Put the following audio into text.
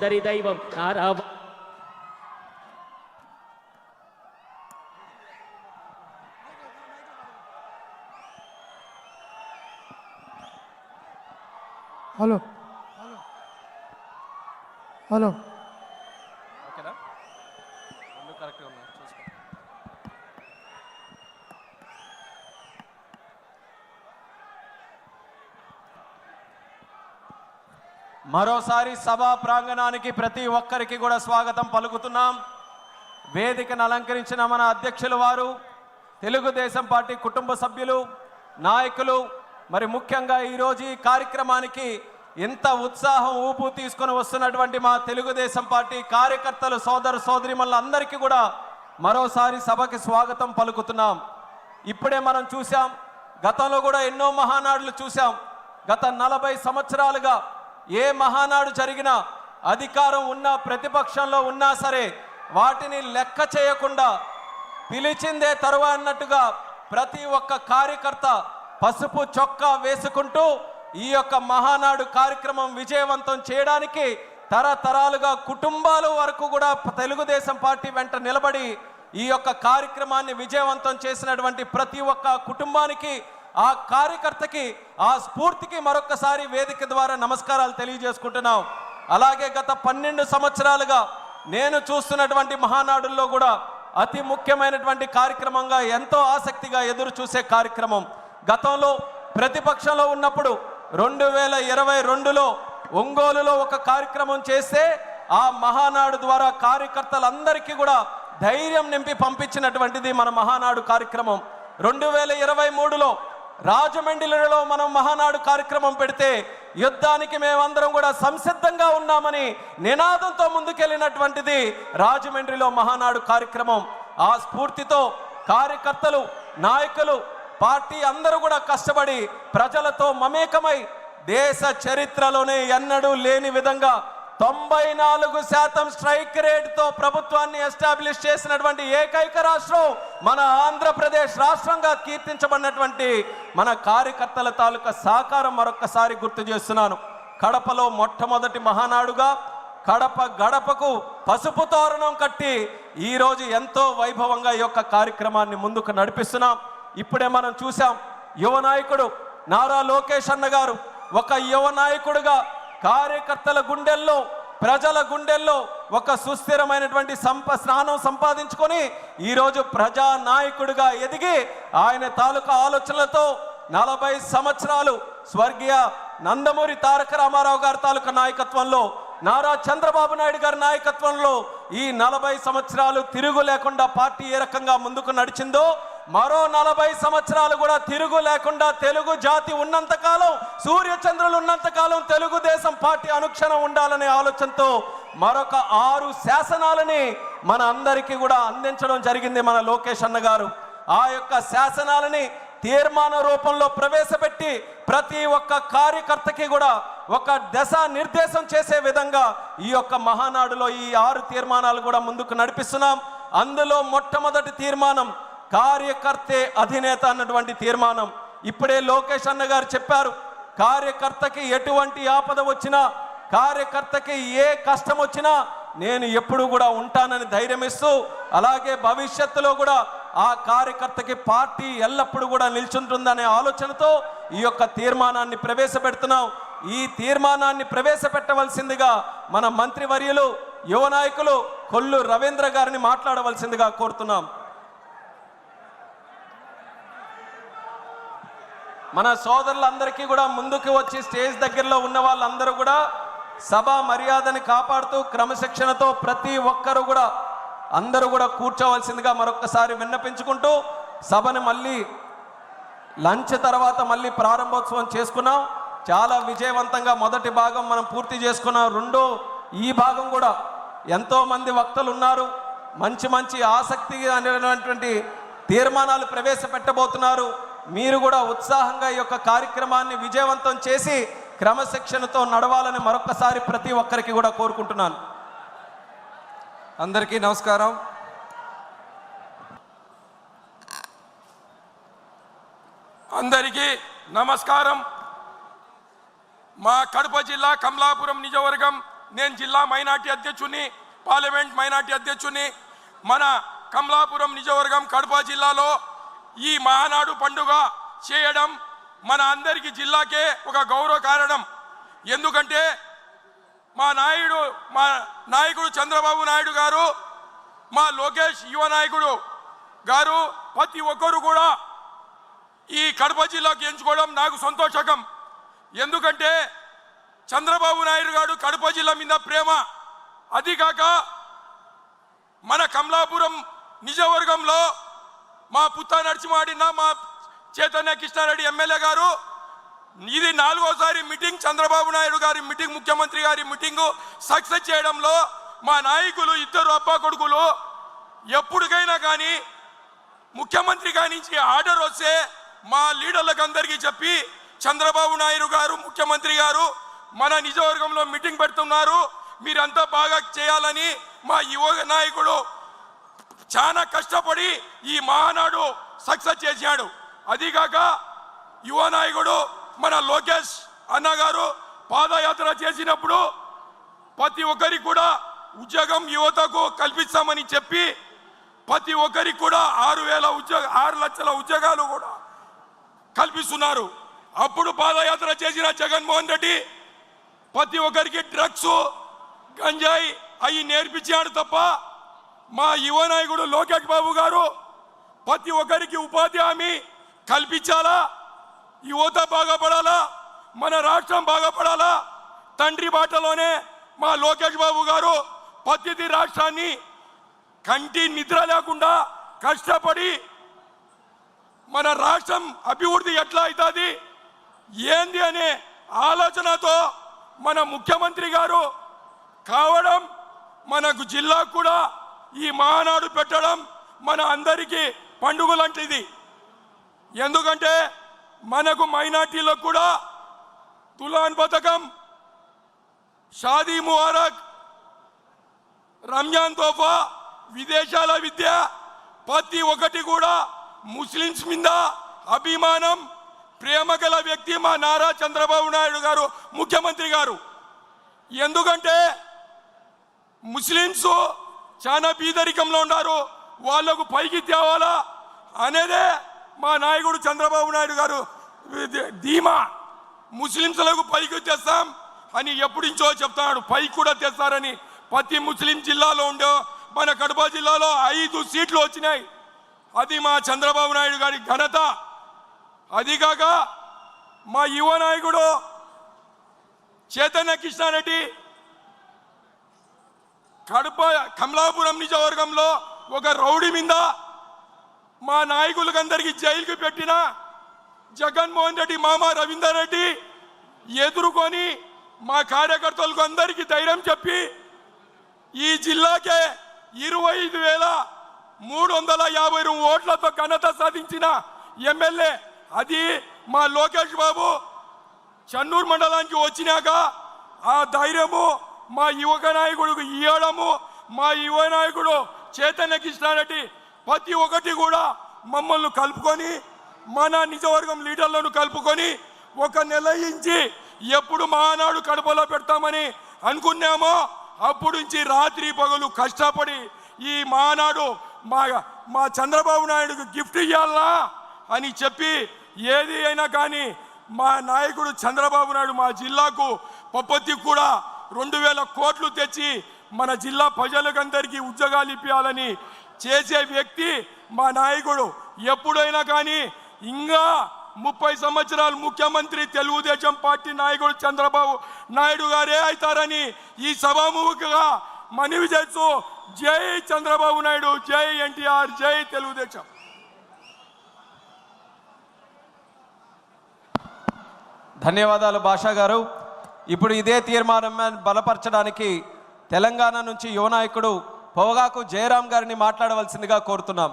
అందరి దైవం Nara hello hello మరోసారి సభా ప్రాంగణానికి ప్రతి ఒక్కరికి కూడా స్వాగతం పలుకుతున్నాం. వేదికను అలంకరించిన మన అధ్యక్షుల వారు తెలుగుదేశం పార్టీ కుటుంబ సభ్యులు నాయకులు మరి ముఖ్యంగా ఈరోజు ఈ కార్యక్రమానికి ఇంత ఉత్సాహం ఊపు తీసుకొని వస్తున్నటువంటి మా తెలుగుదేశం పార్టీ కార్యకర్తలు సోదర సోదరిమణులందరికీ కూడా మరోసారి సభకి స్వాగతం పలుకుతున్నాం. ఇప్పుడే మనం చూసాం గతంలో కూడా ఎన్నో మహానాడులు చూసాం గత నలభై సంవత్సరాలుగా ఏ మహానాడు జరిగినా అధికారం ఉన్నా ప్రతిపక్షంలో ఉన్నా సరే వాటిని లెక్క చేయకుండా పిలిచిందే తరువా అన్నట్టుగా ప్రతి ఒక్క కార్యకర్త పసుపు చొక్కా వేసుకుంటూ ఈ యొక్క మహానాడు కార్యక్రమం విజయవంతం చేయడానికి తరతరాలుగా కుటుంబాల వరకు కూడా తెలుగుదేశం పార్టీ వెంట నిలబడి ఈ యొక్క కార్యక్రమాన్ని విజయవంతం చేసినటువంటి ప్రతి ఒక్క కుటుంబానికి ఆ కార్యకర్తకి ఆ స్ఫూర్తికి మరొకసారి వేదిక ద్వారా నమస్కారాలు తెలియజేసుకుంటున్నాం. అలాగే గత పన్నెండు సంవత్సరాలుగా నేను చూస్తున్నటువంటి మహానాడుల్లో కూడా అతి ముఖ్యమైనటువంటి కార్యక్రమంగా ఎంతో ఆసక్తిగా ఎదురు చూసే కార్యక్రమం. గతంలో ప్రతిపక్షంలో ఉన్నప్పుడు రెండు వేల ఇరవై రెండులో ఒంగోలులో ఒక కార్యక్రమం చేస్తే ఆ మహానాడు ద్వారా కార్యకర్తలందరికీ కూడా ధైర్యం నింపి పంపించినటువంటిది మన మహానాడు కార్యక్రమం. రెండు వేల ఇరవై మూడులో రాజమండ్రిలో మనం మహానాడు కార్యక్రమం పెడితే యుద్ధానికి మేమందరం కూడా సంసిద్ధంగా ఉన్నామని నినాదంతో ముందుకెళ్ళినటువంటిది రాజమండ్రిలో మహానాడు కార్యక్రమం. ఆ స్ఫూర్తితో కార్యకర్తలు నాయకులు పార్టీ అందరూ కూడా కష్టపడి ప్రజలతో మమేకమై దేశ చరిత్రలోనే ఎన్నడూ లేని విధంగా తొంభై నాలుగు శాతం స్ట్రైక్ రేట్తో ప్రభుత్వాన్ని ఎస్టాబ్లిష్ చేసినటువంటి ఏకైక రాష్ట్రం మన ఆంధ్రప్రదేశ్ రాష్ట్రంగా కీర్తించబడినటువంటి మన కార్యకర్తల తాలూకా సహకారం మరొక్కసారి గుర్తు చేస్తున్నాను. కడపలో మొట్టమొదటి మహానాడుగా కడప గడపకు పసుపు తోరణం కట్టి ఈరోజు ఎంతో వైభవంగా ఈ యొక్క కార్యక్రమాన్ని ముందుకు నడిపిస్తున్నాం. ఇప్పుడే మనం చూసాం యువ నాయకుడు నారా లోకేష్ అన్న గారు ఒక యువ నాయకుడుగా కార్యకర్తల గుండెల్లో ప్రజల గుండెల్లో ఒక సుస్థిరమైనటువంటి సంప స్నానం సంపాదించుకొని ఈరోజు ప్రజా నాయకుడిగా ఎదిగి ఆయన తాలూకా ఆలోచనలతో నలభై సంవత్సరాలు స్వర్గీయ నందమూరి తారక రామారావు గారి తాలూకా నాయకత్వంలో నారా చంద్రబాబు నాయుడు గారి నాయకత్వంలో ఈ నలభై సంవత్సరాలు తిరుగు లేకుండా పార్టీ ఏ రకంగా ముందుకు నడిచిందో మరో నలభై సంవత్సరాలు కూడా తిరుగు లేకుండా తెలుగు జాతి ఉన్నంత కాలం సూర్యచంద్రులు ఉన్నంత కాలం తెలుగుదేశం పార్టీ అనుక్షణం ఉండాలనే ఆలోచనతో మరొక ఆరు శాసనాలని మన అందరికీ కూడా అందించడం జరిగింది మన లోకేష్ అన్న గారు. ఆ యొక్క శాసనాలని తీర్మాన రూపంలో ప్రవేశపెట్టి ప్రతి ఒక్క కార్యకర్తకి కూడా ఒక దశ నిర్దేశం చేసే విధంగా ఈ యొక్క మహానాడులో ఈ ఆరు తీర్మానాలు కూడా ముందుకు నడిపిస్తున్నాం. అందులో మొట్టమొదటి తీర్మానం కార్యకర్తే అధినేత అన్నటువంటి తీర్మానం. ఇప్పుడే లోకేష్ అన్న గారు చెప్పారు కార్యకర్తకి ఎటువంటి ఆపద వచ్చినా కార్యకర్తకి ఏ కష్టం వచ్చినా నేను ఎప్పుడు కూడా ఉంటానని ధైర్యం ఇస్తూ అలాగే భవిష్యత్తులో కూడా ఆ కార్యకర్తకి పార్టీ ఎల్లప్పుడూ కూడా నిల్చుంటుందనే ఆలోచనతో ఈ యొక్క తీర్మానాన్ని ప్రవేశపెడుతున్నాం. ఈ తీర్మానాన్ని ప్రవేశపెట్టవలసిందిగా మన మంత్రివర్యులు యువ నాయకులు కొల్లు రవీంద్ర గారిని మాట్లాడవలసిందిగా కోరుతున్నాం. మన సోదరులందరికీ కూడా ముందుకు వచ్చి స్టేజ్ దగ్గరలో ఉన్న వాళ్ళందరూ కూడా సభ మర్యాదని కాపాడుతూ క్రమశిక్షణతో ప్రతి ఒక్కరు కూడా అందరూ కూడా కూర్చోవలసిందిగా మరొకసారి విన్నపించుకుంటూ సభని మళ్ళీ లంచ్ తర్వాత మళ్ళీ ప్రారంభోత్సవం చేసుకున్నాం. చాలా విజయవంతంగా మొదటి భాగం మనం పూర్తి చేసుకున్నాం. రెండో ఈ భాగం కూడా ఎంతోమంది వక్తలు ఉన్నారు. మంచి మంచి ఆసక్తి అనేటువంటి తీర్మానాలు ప్రవేశపెట్టబోతున్నారు. మీరు కూడా ఉత్సాహంగా ఈ యొక్క కార్యక్రమాన్ని విజయవంతం చేసి క్రమశిక్షణతో నడవాలని మరొకసారి ప్రతి ఒక్కరికి కూడా కోరుకుంటున్నాను. అందరికీ నమస్కారం. అందరికీ నమస్కారం. మా కడప జిల్లా కమలాపురం నియోజకవర్గం నేను జిల్లా మైనార్టీ అధ్యక్షుని పార్లమెంట్ మైనార్టీ అధ్యక్షుని. మన కమలాపురం నిజవర్గం కడప జిల్లాలో ఈ మహానాడు పండుగ చేయడం మన అందరికీ జిల్లాకే ఒక గౌరవ కారణం. ఎందుకంటే మా నాయుడు మా నాయకుడు చంద్రబాబు నాయుడు గారు మా లోకేష్ యువ నాయకుడు గారు ప్రతి ఒక్కరు కూడా ఈ కడప జిల్లాకు ఎంచుకోవడం నాకు సంతోషకం. ఎందుకంటే చంద్రబాబు నాయుడు గారు కడప జిల్లా మీద ప్రేమ. అది కాక మన కమలాపురం నిజవర్గంలో మా పుత్త నడిచిమాడిన మా చైతన్య కృష్ణారెడ్డి ఎమ్మెల్యే గారు. ఇది నాలుగోసారి మీటింగ్. చంద్రబాబు నాయుడు గారి మీటింగ్ ముఖ్యమంత్రి గారి మీటింగు. సక్సెస్ చేయడంలో మా నాయకులు ఇద్దరు అబ్బా కొడుకులు. ఎప్పటికైనా కానీ ముఖ్యమంత్రి గారి నుంచి ఆర్డర్ వస్తే మా లీడర్లకు అందరికీ చెప్పి చంద్రబాబు నాయుడు గారు ముఖ్యమంత్రి గారు మన నిజవర్గంలో మీటింగ్ పెడుతున్నారు. మీరంతా బాగా చేయాలని మా యువ నాయకుడు చాలా కష్టపడి ఈ మహానాడు సక్సెస్ చేశాడు. అదిగాక యువ నాయకుడు మన లోకేష్ అన్నగారు పాదయాత్ర చేసినప్పుడు ప్రతి ఒక్కరికి కూడా ఉద్యోగం యువతకు కల్పిస్తామని చెప్పి ప్రతి ఒక్కరికి కూడా ఆరు వేల ఉద్యోగ ఆరు లక్షల ఉద్యోగాలు కూడా కల్పిస్తున్నారు. అప్పుడు పాదయాత్ర చేసిన జగన్మోహన్ రెడ్డి ప్రతి ఒక్కరికి డ్రగ్స్ గంజాయి అవి నేర్పించాడు తప్ప మా యువ నాయకుడు లోకేష్ బాబు గారు ప్రతి ఒక్కరికి ఉపాధి హామీ కల్పించాలా? యువత బాగుపడాలా? మన రాష్ట్రం బాగుపడాలా? తండ్రి బాటలోనే మా లోకేష్ బాబు గారు ప్రతిది రాష్ట్రాన్ని కంటి నిద్ర లేకుండా కష్టపడి మన రాష్ట్రం అభివృద్ధి ఎట్లా అవుతుంది? ఏంది అనే ఆలోచనతో మన ముఖ్యమంత్రి గారు కావడం మనకు జిల్లాకు కూడా ఈ మానాడు పెట్టడం మన అందరికీ పండుగ లాంటిది ఎందుకంటే మనకు మైనార్టీలకు కూడా తులాన్ పథకం షాదీ ముబారక్ రంజాన్ తోఫా విదేశాల విద్య ప్రతి ఒక్కటి కూడా ముస్లిమ్స్ మీద అభిమానం ప్రేమ గల వ్యక్తి మా నారా చంద్రబాబు నాయుడు గారు ముఖ్యమంత్రి గారు. ఎందుకంటే ముస్లిమ్స్ చాలా బీదరికంలో ఉన్నారు. వాళ్ళకు పైకి తేవాలా అనేదే మా నాయకుడు చంద్రబాబు నాయుడు గారు. ధీమా. ముస్లింస్లకు పైకి తెస్తాం అని ఎప్పుడించో చెప్తాడు పైకి కూడా తెస్తారని ప్రతి ముస్లిం జిల్లాలో ఉండే మన కడప జిల్లాలో ఐదు సీట్లు వచ్చినాయి. అది మా చంద్రబాబు నాయుడు గారి ఘనత. అది కాక మా యువ నాయకుడు చైతన్య కృష్ణారెడ్డి కడప కమలాపురం నియోజకవర్గంలో ఒక రౌడీ మీద మా నాయకులకందరికీ జైలుకి పెట్టిన జగన్మోహన్ రెడ్డి మామ రవీందర్ రెడ్డి ఎదుర్కొని మా కార్యకర్తలకు అందరికీ ధైర్యం చెప్పి ఈ జిల్లాకే ఇరవై ఐదు వేల మూడు వందల యాభై రెండు ఓట్లతో ఘనత సాధించిన ఎమ్మెల్యే అది మా లోకేష్ బాబు. చెన్నూరు మండలానికి వచ్చినాక ఆ ధైర్యము మా యువక నాయకుడికి ఇవ్వడము మా యువ నాయకుడు చైతన్య కృష్ణారెడ్డి ప్రతి ఒక్కటి కూడా మమ్మల్ని కలుపుకొని మన నిజవర్గం లీడర్లను కలుపుకొని ఒక నెల ఇంచి ఎప్పుడు మానాడు కడపలో పెడతామని అనుకున్నామో అప్పుడు నుంచి రాత్రి పగలు కష్టపడి ఈ మానాడు మా మా చంద్రబాబు నాయుడుకు గిఫ్ట్ ఇవ్వాలా అని చెప్పి ఏది అయినా కానీ మా నాయకుడు చంద్రబాబు నాయుడు మా జిల్లాకు పప్పత్తి కూడా రెండు వేల కోట్లు తెచ్చి మన జిల్లా ప్రజలకందరికీ ఉద్యోగాలు ఇప్పించాలని చేసే వ్యక్తి మా నాయకుడు. ఎప్పుడైనా కానీ ఇంకా ముప్పై సంవత్సరాలు ముఖ్యమంత్రి తెలుగుదేశం పార్టీ నాయకుడు చంద్రబాబు నాయుడు గారే అవుతారని ఈ సభాముఖంగా మనవి చేస్తూ జై చంద్రబాబు నాయుడు జై ఎన్టీఆర్ జై తెలుగుదేశం. ధన్యవాదాలు భాషా గారు. ఇప్పుడు ఇదే తీర్మానం బలపరచడానికి తెలంగాణ నుంచి యువ నాయకుడు పొగాకు జయరాం గారిని మాట్లాడవలసిందిగా కోరుతున్నాం.